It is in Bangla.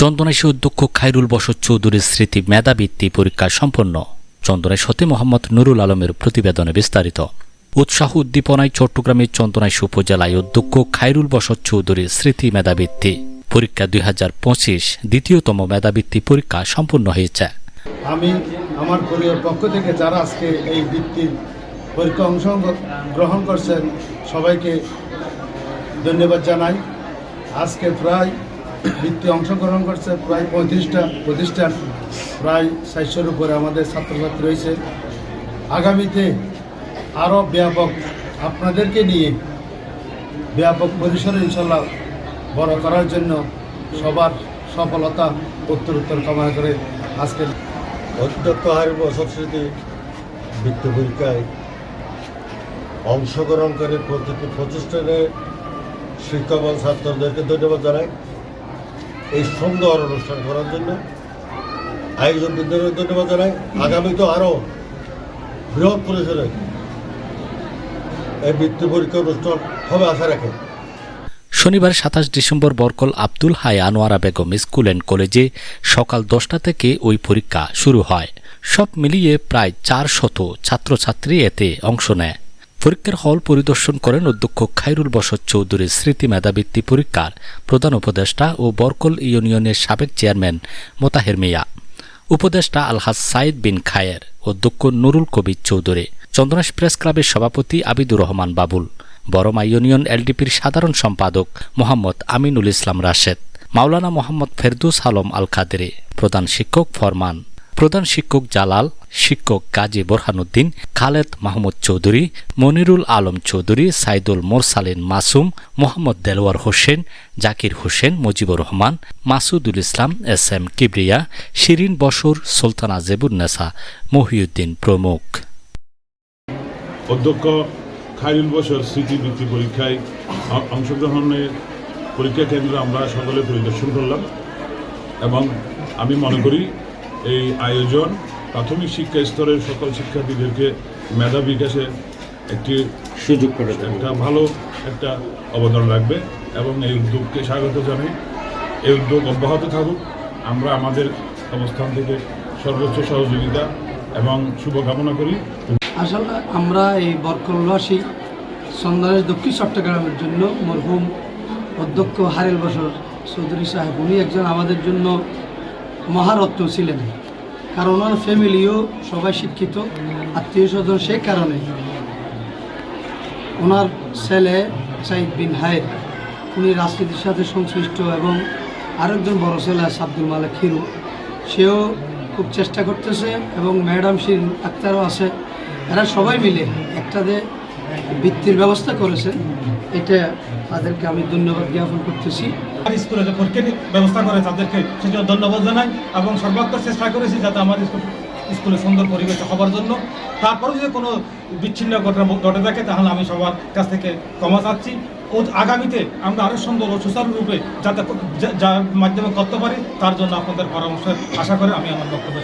চন্দনাইশী অধ্যক্ষ খায়রুল বসত চৌধুরীর স্মৃতি মেধাবৃত্তি পরীক্ষা সম্পন্ন। চন্দনাইশ হতে মোহাম্মদ নুরুল আলমের প্রতিবেদনে বিস্তারিত। উৎসাহ উদ্দীপনায় চট্টগ্রামের চন্দনাইশ উপজেলায় অধ্যক্ষ খায়রুল বসত চৌধুরীর স্মৃতি মেধাবৃত্তি। পরীক্ষা দুই হাজার পঁচিশ দ্বিতীয়তম মেধাবৃত্তি পরীক্ষা সম্পন্ন হয়েছে। আমি আমার পক্ষ থেকে যারা আজকে এই বৃত্তির পরীক্ষা অংশ গ্রহণ করছেন। সবাইকে ধন্যবাদ জানাই। আজকে প্রায় বৃত্তি অংশগ্রহণ করছে প্রায় পঁয়ত্রিশটা প্রতিষ্ঠান। প্রায় চারশোর উপরে আমাদের ছাত্রছাত্রী রয়েছে। আগামীতে আরও ব্যাপক আপনাদেরকে নিয়ে ব্যাপক পরিসরে ইনশাল্লাহ বড় করার জন্য সবার সফলতা উত্তর উত্তর কামনা করে আজকের অধ্যক্ষ হারিব সংস্কৃতি বৃত্তি পরীক্ষায় অংশগ্রহণ করে প্রতিটি প্রতিষ্ঠানে শিক্ষক এবং ছাত্রদেরকে ধন্যবাদ জানাই। এই সুন্দর অনুষ্ঠান করার জন্য আয়োজকদের ধন্যবাদ জানাই। আগামী তো আরও বৃহৎ পরিসরে এই বৃত্তি পরীক্ষা অনুষ্ঠান হবে আশা রাখে। শনিবার সাতাশ December Barkal Abdul Hai Anowara Begum school and কলেজে সকাল দশটা থেকে ওই পরীক্ষা শুরু হয়। সব মিলিয়ে প্রায় চার শত ছাত্রছাত্রী এতে অংশ নেয়। পরীক্ষার হল পরিদর্শন করেন অধ্যক্ষ খাইরুল বসত চৌধুরী স্মৃতি মেধাবৃত্তি পরীক্ষার প্রধান উপদেষ্টা ও বরকল ইউনিয়নের সাবেক চেয়ারম্যান মোতাহের মিয়া। উপদেষ্টা আলহাজ সাইদ বিন খায়ের, অধ্যক্ষ নুরুল কবির চৌধুরী, চন্দনাশ প্রেস ক্লাবের সভাপতি আবিদুর রহমান বাবুল, বরমা ইউনিয়ন এলডিপির সাধারণ সম্পাদক মোহাম্মদ আমিনুল ইসলাম রাশেদ, মাওলানা মোহাম্মদ ফেরদুস আলম আল কাদেরে প্রধান শিক্ষক ফরমান প্রধান শিক্ষক জালাল, শিক্ষক কাজী বোরহানুদ্দিন, খালেদ মাহমুদ চৌধুরী, মনিরুল আলম চৌধুরী, সাইদুল মোরসালিন মাসুম, মোহাম্মদ দেলোয়ার হোসেন, জাকির হোসেন, মুজিবুর রহমান, মাসুদুল ইসলাম, এস এম কিবরিয়া, শিরিন বসুর, সুলতানা জেবুন্নেসা মহিউদ্দিন প্রমুখ। অধ্যক্ষ খায়রুল বসর স্মৃতি বৃত্তি পরীক্ষায় অংশগ্রহণের পরীক্ষা কেন্দ্র আমরা সকলে পরিদর্শন করলাম এবং আমি মনে করি এই আয়োজন প্রাথমিক শিক্ষা স্তরের সকল শিক্ষার্থীদেরকে মেধা বিকাশে একটি সুযোগ করে একটা ভালো একটা অবদান রাখবে এবং এই উদ্যোগকে স্বাগত জানাই। এই উদ্যোগ অব্যাহত থাকুক। আমরা আমাদের অবস্থান থেকে সর্বোচ্চ সহযোগিতা এবং শুভকামনা করি। আসলে আমরা এই বরকলবাসী সন্ধ্যারের দক্ষিণ চট্টগ্রামের জন্য মরহুম অধ্যক্ষ হারেল বসর চৌধুরী সাহেব উনি একজন আমাদের জন্য মহারত্ন ছিলেন। কারণ ওনার ফ্যামিলিও সবাই শিক্ষিত, আত্মীয় স্বজন সেই কারণে। ওনার ছেলে সাইদ বিন হায়েদ উনি রাজনীতির সাথে সংশ্লিষ্ট এবং আরেকজন বড় ছেলে আছে আব্দুল মালিক হিরু, সেও খুব চেষ্টা করতেছে এবং ম্যাডাম শিরিন আক্তারও আছে। এরা সবাই মিলে একটাতে বৃত্তির ব্যবস্থা করেছে, এটা তাদেরকে আমি ধন্যবাদ জ্ঞাপন করতেছি। স্কুলে যে পরীক্ষার ব্যবস্থা করে তাদেরকে সেজন্য ধন্যবাদ জানাই এবং সর্বাত্মক চেষ্টা করেছি যাতে আমার স্কুল সুন্দর পরিবেশ হবার জন্য। তারপরে যদি কোনো বিচ্ছিন্ন ঘটনা ঘটে থাকে, তাহলে আমি সবার কাছ থেকে ক্ষমা চাচ্ছি। ও আগামীতে আমরা আরও সুন্দর ও সুচারুরূপে যাতে যার মাধ্যমে করতে পারি, তার জন্য আপনাদের পরামর্শ আশা করে আমি আমার বক্তব্য